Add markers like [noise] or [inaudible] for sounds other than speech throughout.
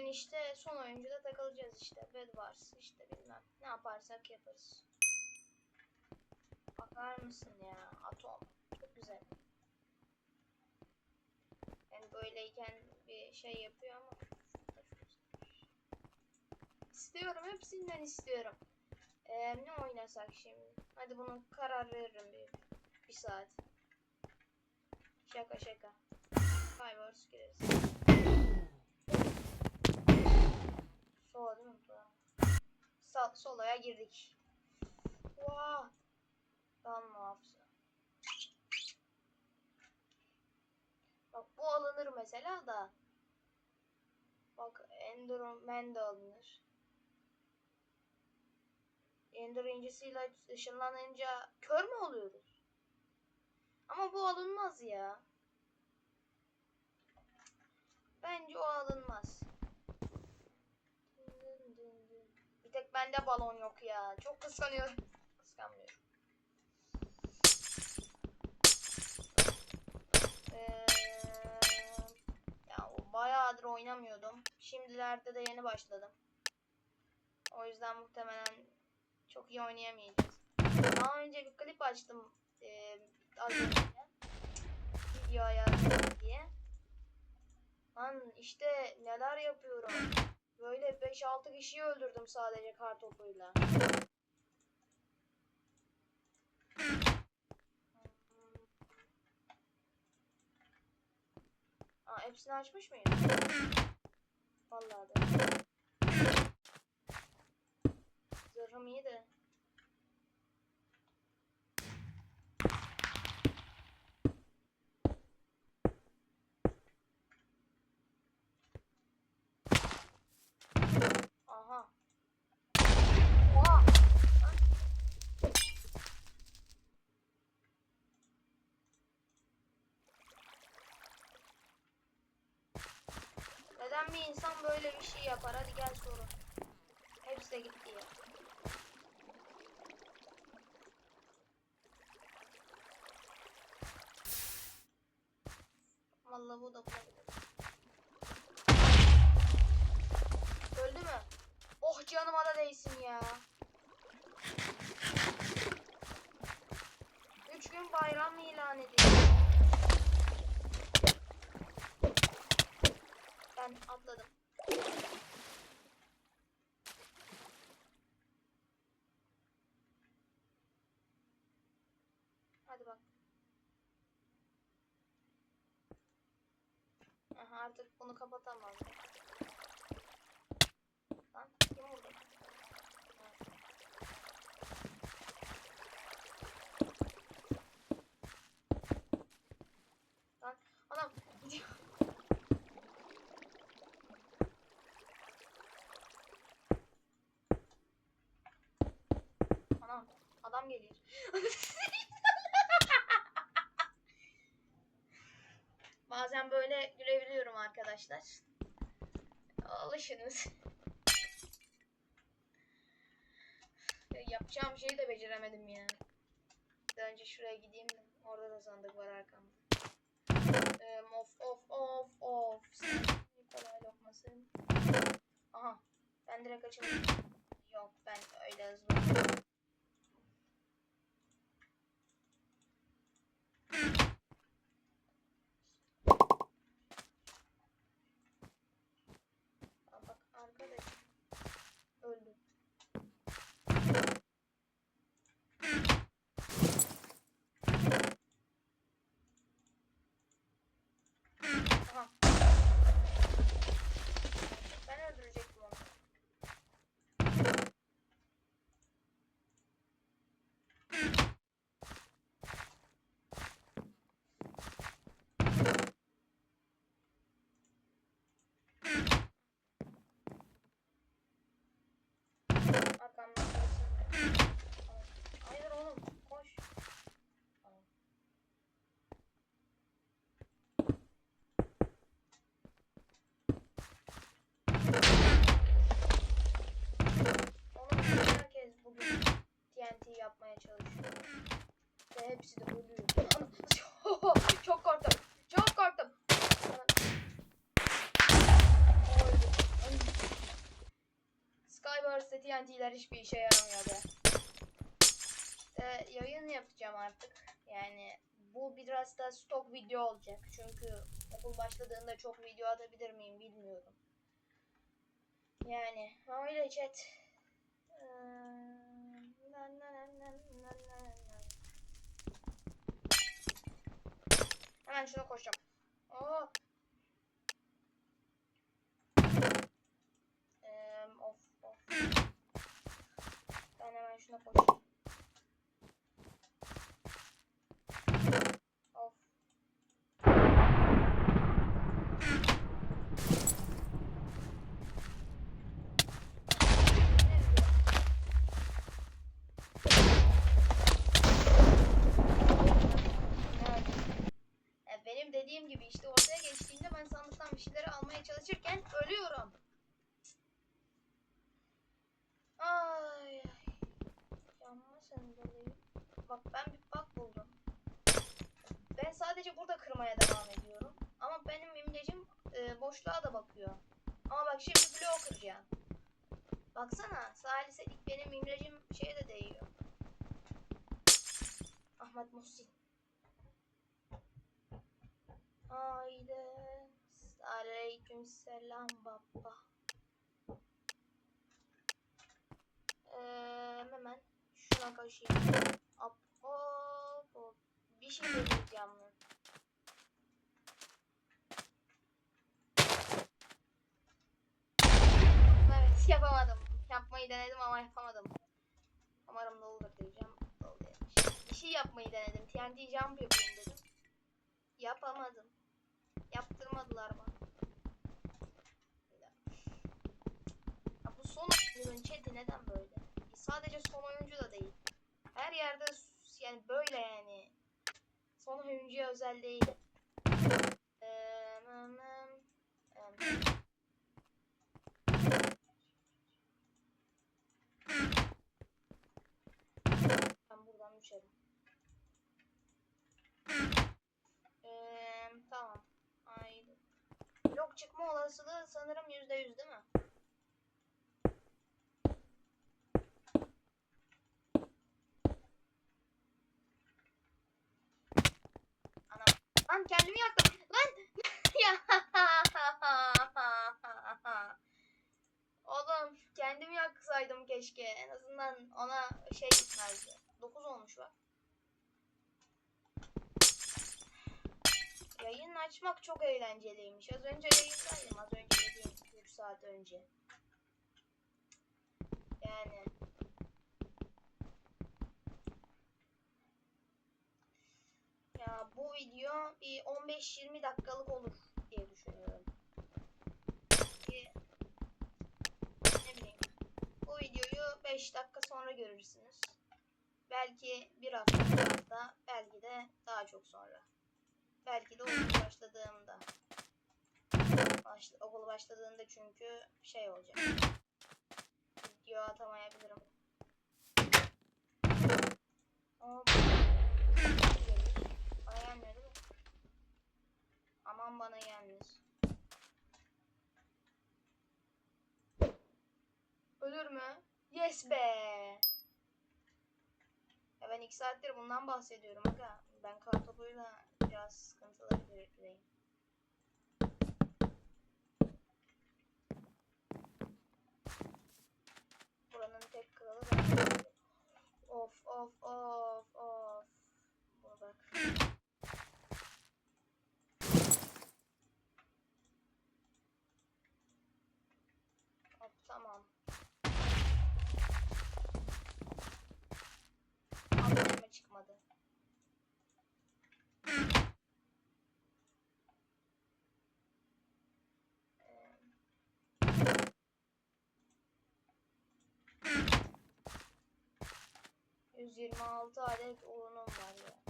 bugün işte son oyuncuda takılacağız işte. Bed Wars işte bilmem. Ne yaparsak yaparız. Bakar mısın ya? Atom. Çok güzel. Yani böyleyken bir şey yapıyor ama. İstiyorum. Hepsinden istiyorum. Ee, ne oynasak şimdi? Hadi bunu karar veririm bir, bir saat. Şaka şaka. Skywars gireriz. Sola değil mi? Sola. Sal, solaya girdik. Wow. Dan muhafızı. Bak bu alınır mesela da. Bak Enderman de alınır. Ender incisiyle ışınlanınca kör mü oluyoruz? Ama bu alınmaz ya. Bence o alınmaz. Bir tek bende balon yok ya. Çok kıskanıyorum. Kıskanmıyorum. Ee, ya bayağıdır oynamıyordum. Şimdilerde de yeni başladım. O yüzden muhtemelen çok iyi oynayamayacağız. Daha önce bir klip açtım. Ee, az önce. Video ayarladım diye. Lan işte neler yapıyorum. Böyle 5-6 kişiyi öldürdüm sadece kar topuyla. Aa hepsini açmış mıyım? Vallahi de. Zırhım iyi de. Aha. Oha. Lan. Neden bir insan böyle bir şey yapar? Hadi gel soru. Hepsi de gitti ya. Vallahi bu da bulabilir. Öldü mü? Oh canıma da değsin ya. Üç gün bayram ilan edildi. Ben atladım. Hadi bak. Aha, artık bunu kapatamam. Lan kim vurdu? Lan anam gidiyor. Anam adam geliyor. [laughs] arkadaşlar. Alışınız. Ya Yapacağım şeyi de beceremedim ya. De önce şuraya gideyim de. Orada da sandık var arkamda. Ee, of of of of. Kolay lokması. Aha. Ben direkt açayım. Yok ben öyle hızlı. Aa, bak arkadaş. Öldüm. Aha. Ben öldürecektim onu. Arkamdan gelsin. Tamam. Hayır oğlum koş. Tamam. Oğlum herkes bugün TNT yapmaya çalışıyor. Ve hepsi de ölüyor. [laughs] Çok korktum. Çok korktum. Skyburst'te TNT'ler hiçbir işe yaramıyordu. İşte yayın yapacağım artık. Yani bu biraz da stok video olacak. Çünkü okul başladığında çok video atabilir miyim bilmiyorum. Yani öyle chat. Hemen şuna koşacağım. Oo. Eee, of of. Ben hemen şuna koşayım. Of. Evet. E, Benim dediğim gibi işte ortaya geçtiğinde ben sandıktan bir şeyleri almaya çalışırken ölüyorum. Ay ay. Yanma sandalyeyi. Bak ben bir bak buldum. Ben sadece burada kırmaya devam ediyorum. Ama benim imlecim e, boşluğa da bakıyor. Ama bak şimdi bloğu kıracağım. Baksana salise ilk benim imlecim şeye de değiyor. Ahmet Muhsin. Haydi. Aleyküm selam baba. Ee, hemen şuna koşayım. Hop hop. Bir şey deneyeceğim ben. Evet yapamadım. Yapmayı denedim ama yapamadım. Umarım doludur diyeceğim. Dolu değilmiş. Bir şey yapmayı denedim. TNT jump yapayım dedim. Yapamadım. Yaptırmadılar bana. Ya bu son oyuncunun chat'i neden böyle? Sadece son oyuncu da değil. Her yerde yani böyle yani. Son oyuncuya özel değil. Eee, em, em, uçarım. Eee, tamam. Haydi. Blok çıkma olasılığı sanırım yüzde yüz değil mi? Anam. Lan kendimi yaktım. Lan. ya. Oğlum kendimi yaksaydım keşke. En azından ona şey gitmezdi. 9 olmuş bak. Yayın açmak çok eğlenceliymiş. Az önce yayındaydım. Az önce dediğim 3 saat önce. Yani. Ya bu video bir 15-20 dakikalık olur diye düşünüyorum. Ki ne bileyim. Bu videoyu 5 dakika sonra görürsünüz. Belki bir hafta, bir hafta, belki de daha çok sonra. Belki de okul başladığımda. Başla, okul başladığında çünkü şey olacak. Video atamayabilirim. Ama bana gelmiyor değil mi? Aman bana gelmez. Ölür mü? Yes be. Ben iki saattir bundan bahsediyorum aga. Ben kartopuyla biraz sıkıntılı birdeyim. Buranın tek kralı ben. Of of of of. Bak. Hop tamam. Altıma çıkmadı. Ee, 126 adet oyunum var ya.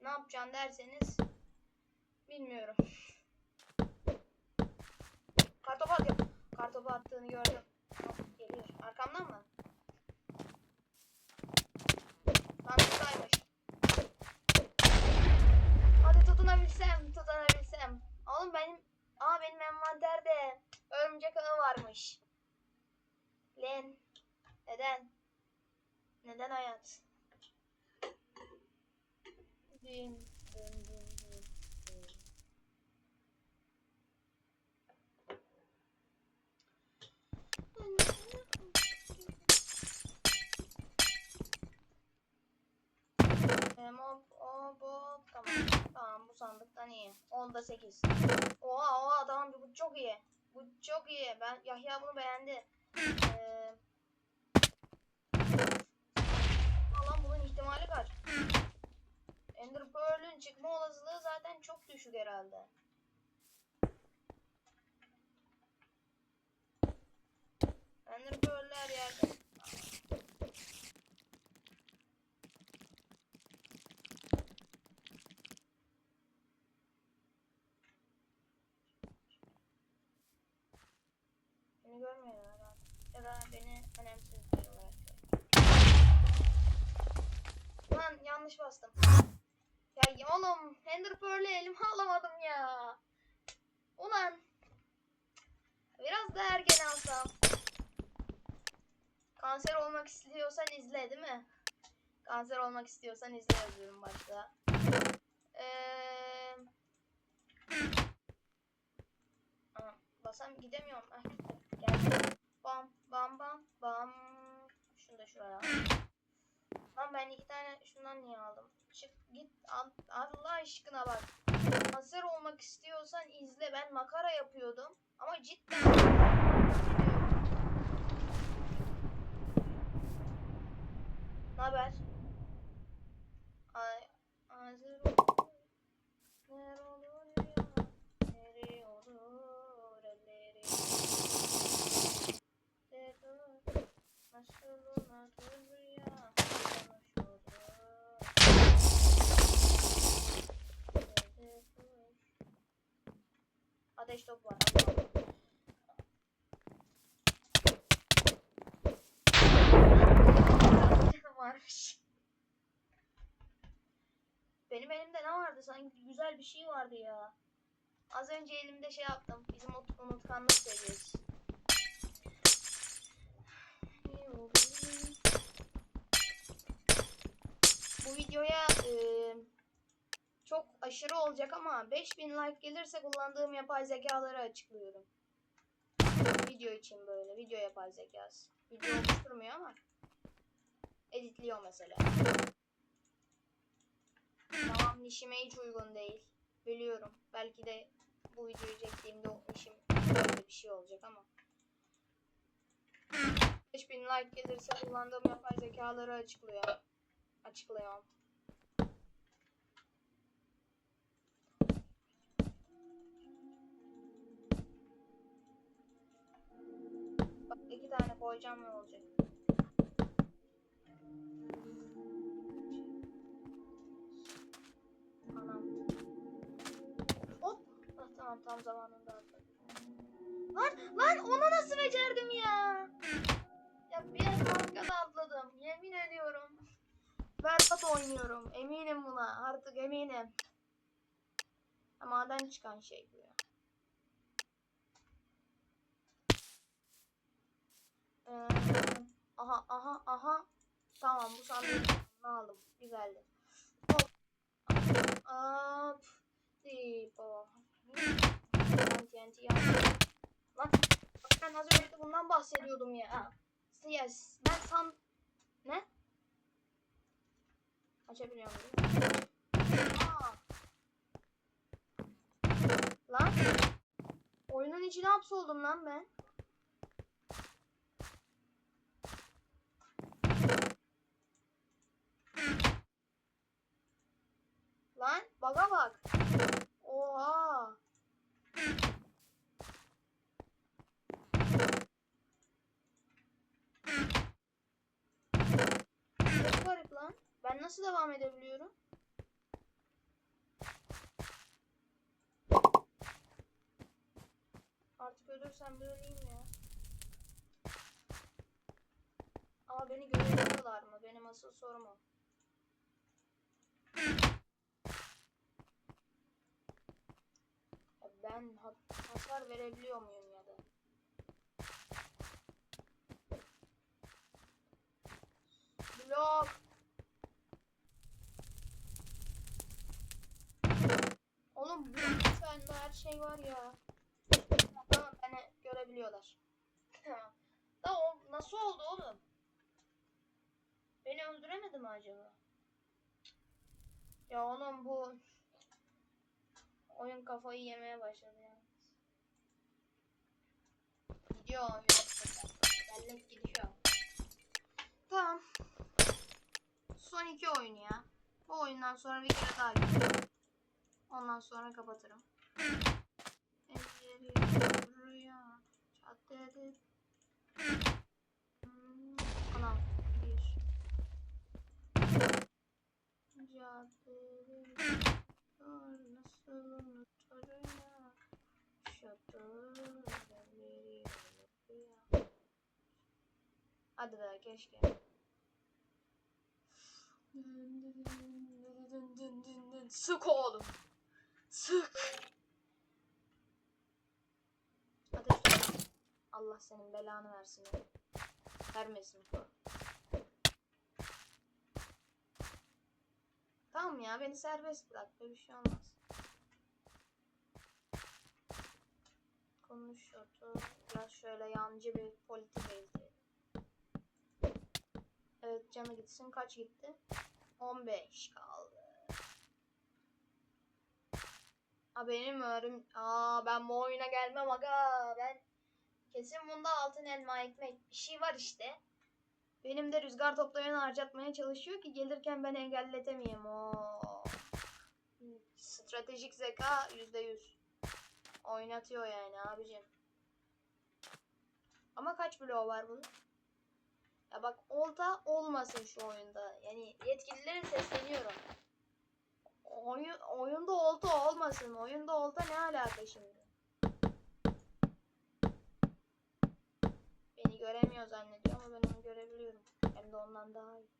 Ne yapacaksın derseniz bilmiyorum. Kartopu atıyor. Kartopu attığını gördüm. Arkamdan mı? Lan buradaymış. Hadi tutunabilsem, tutunabilsem. Oğlum benim, aa benim envanterde örümcek ağı varmış. Len. Neden? Neden hayat? Onda 8. Oha oha tamam bu çok iyi. Bu çok iyi. Ben Yahya bunu beğendi. Ee, Allah'ım bunun ihtimali kaç? Ender Pearl'ün çıkma olasılığı zaten çok düşük herhalde. Ender Pearl'ler her yerde. Beni görmüyorlar herhalde. Ya da beni önemsiz biri olarak görüyor. Lan yanlış bastım. Ya oğlum Ender Pearl'ü elime alamadım ya. Ulan. Biraz da erken alsam. Kanser olmak istiyorsan izle değil mi? Kanser olmak istiyorsan izle yazıyorum başta. Aa, basam gidemiyorum. Ah, geldi. Bam bam bam bam. Şunu da şuraya. Lan ben iki tane şundan niye aldım? Çık git al, Allah aşkına bak. Kanser olmak istiyorsan izle. Ben makara yapıyordum. Ama cidden Ne haber? Ay, hazır Ner olur ya, nere olur elleri. De dur, nasıl unutur ya, konuşulur. De dur. Ateş topu var. Varmış. Benim elimde ne vardı? Sanki güzel bir şey vardı ya. Az önce elimde şey yaptım. Bizim unut- unutkanlık seviyesi. Bu videoya e, çok aşırı olacak ama 5000 like gelirse kullandığım yapay zekaları açıklıyorum. Video için böyle. Video yapay zekası. Video oluşturmuyor ama editliyor mesela. Tamam nişime hiç uygun değil. Biliyorum. Belki de bu videoyu çektiğimde o nişim böyle bir şey olacak ama. 5000 like gelirse kullandığım yapay zekaları açıklıyor. Açıklıyorum. İki tane koyacağım ne olacak? Anam. Hop. Ah, tamam tam zamanında atladım. Lan lan onu nasıl becerdim ya? Ya bir arkada atladım. Yemin ediyorum. Berbat oynuyorum. Eminim buna. Artık eminim. Maden çıkan şey bu ya. Ee, aha aha aha. Tamam bu sandığı aldım. Güzeldi. Hop. Up. Tipo. TNT. Lan ben az önce de bundan bahsediyordum ya. Yes. Ben san... Ne? Açabiliyor muyum? Aa. Lan. Oyunun içine hapsoldum lan ben. Lan baga bak. Oha. Çok garip lan. Ben nasıl devam edebiliyorum? Artık ölürsem de öleyim ya. Ama beni görebiliyorlar mı? Benim asıl sorum o. Ya Ben ha- hasar verebiliyor muyum ya da? Blok. Oğlum bu sende her şey var ya. Tamam beni görebiliyorlar. [laughs] Da o nasıl oldu oğlum? Beni öldüremedi mi acaba? Ya oğlum bu oyun kafayı yemeye başladı yani. Gidiyor oyun. Bellek gidiyor. Tamam. Son iki oyun ya. Bu oyundan sonra bir kere daha gidiyorum. Ondan sonra kapatırım. Rüya caddede Hmm, Anam bir Caddede nasıl unutur ya Şatırları rüya Hadi be keşke. Sık oğlum. Sık. Ateş. Allah senin belanı versin. Vermesin. Tamam ya beni serbest bırak. Böyle bir şey olmaz. Konuşuyordu. Biraz şöyle yancı bir politika izleyelim. Evet canı gitsin. Kaç gitti? 15 kaldı. Aa benim öğrüm... Aa ben bu oyuna gelmem aga. Ben kesin bunda altın elma ekmek bir şey var işte. Benim de rüzgar toplayanı harcatmaya çalışıyor ki gelirken ben engelletemeyeyim. Oo. Stratejik zeka %100. Oynatıyor yani abicim. Ama kaç bloğu var bunun? Ya bak olta olmasın şu oyunda. Yani yetkililere sesleniyorum. Oyun, oyunda olta olmasın. Oyunda olta ne alaka şimdi? Beni göremiyor zannediyor ama ben onu görebiliyorum. Hem de ondan daha iyi.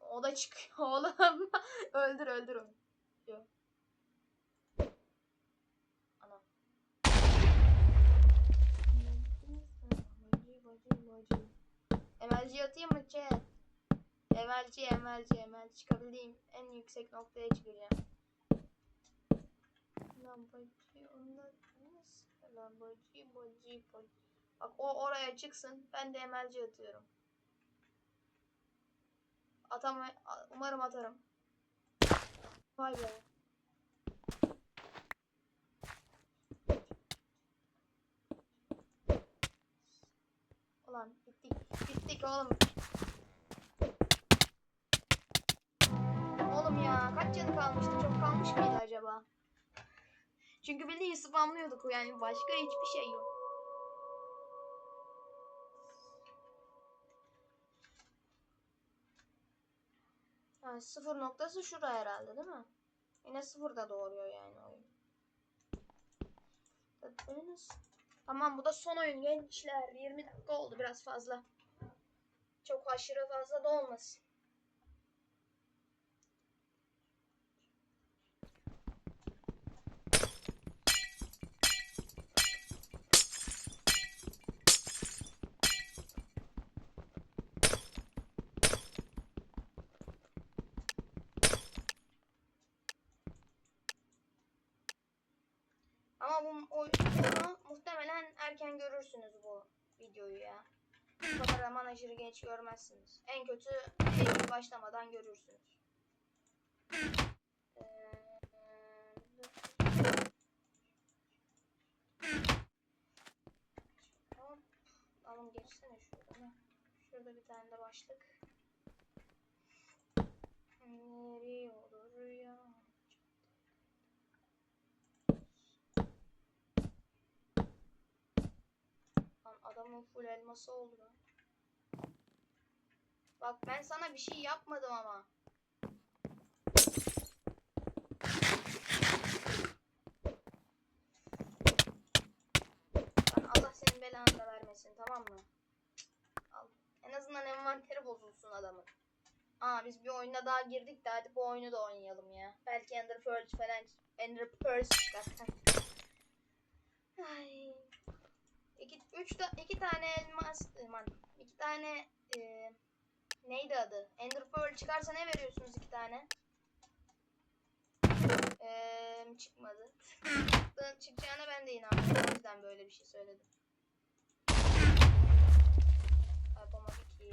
O da çıkıyor [laughs] oğlum. öldür öldür onu. Yok. Ana. MLG atayım mı chat? MLG, MLG, MLG çıkabildiğim en yüksek noktaya çıkacağım. Lan bacı ondan nasıl? Lan bacı bacı. Bak o oraya çıksın. Ben de MLG atıyorum. Atam umarım atarım. Vay be. Ulan bittik. Bittik oğlum. Oğlum ya kaç canı kalmıştı? Çok kalmış mıydı acaba? Çünkü bildiğin spamlıyorduk yani başka hiçbir şey yok. Yani sıfır noktası şurada herhalde değil mi? Yine sıfırda doğuruyor yani oyun. Tamam bu da son oyun gençler. 20 dakika oldu biraz fazla. Çok aşırı fazla da olmasın. Ama bu oyunu muhtemelen erken görürsünüz bu videoyu ya. Bu kadar zaman aşırı geç görmezsiniz. En kötü Eylül başlamadan görürsünüz. Ee. Alın geçsene şuradan. Şurada bir tane de başlık. Nereye olur ya? Lan adamın full elması oldu. Bak ben sana bir şey yapmadım ama. Allah senin belanı da vermesin tamam mı? Al. En azından envanteri bozulsun adamın. Aa biz bir oyuna daha girdik de hadi bu oyunu da oynayalım ya. Belki Ender Pearl falan Ender Pearl çıkar. Ay. İki, üç iki tane elmas, aman, iki tane e, neydi adı? Ender Pearl çıkarsa ne veriyorsunuz iki tane? E, çıkmadı. Çıkacağına ben de inanmıyorum. O yüzden böyle bir şey söyledim. Yapamadı ki.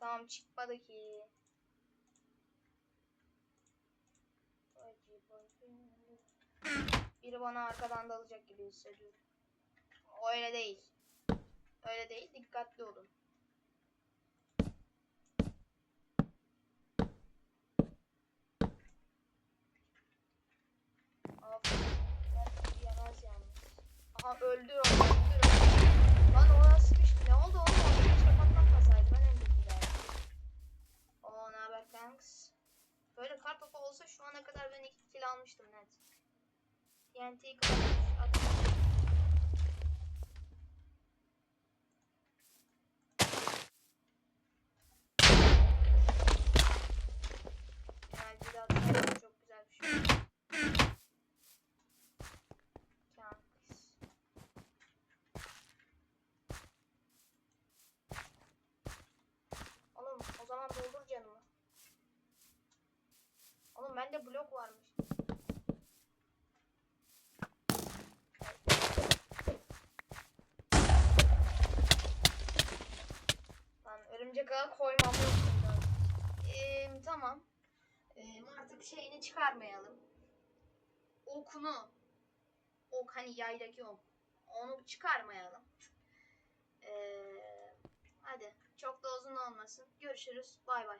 Tamam çıkmadı ki. Biri bana arkadan dalacak gibi hissediyorum. O öyle değil. Öyle değil. Dikkatli olun. Of. of, Yemez yalnız. Aha öldür onu onu. Lan o nasıl bir? Ne oldu oğlum? Orada keşke patlatmasaydı. Ben öldürdüm. Oo ne haber kanks? Böyle kar topu olsa şu ana kadar ben iki kill almıştım net. TNT kalmış. Atmış. Enerji de atsaydım çok güzel bir şey. Kanks. Oğlum o zaman doldur canımı. Bende blok varmış. Lan örümcek ağı koymam yok. Ee, tamam. Ee, artık şeyini çıkarmayalım. Okunu. Ok hani yaydaki ok. Onu çıkarmayalım. Ee, hadi çok da uzun olmasın. Görüşürüz. Bay bay.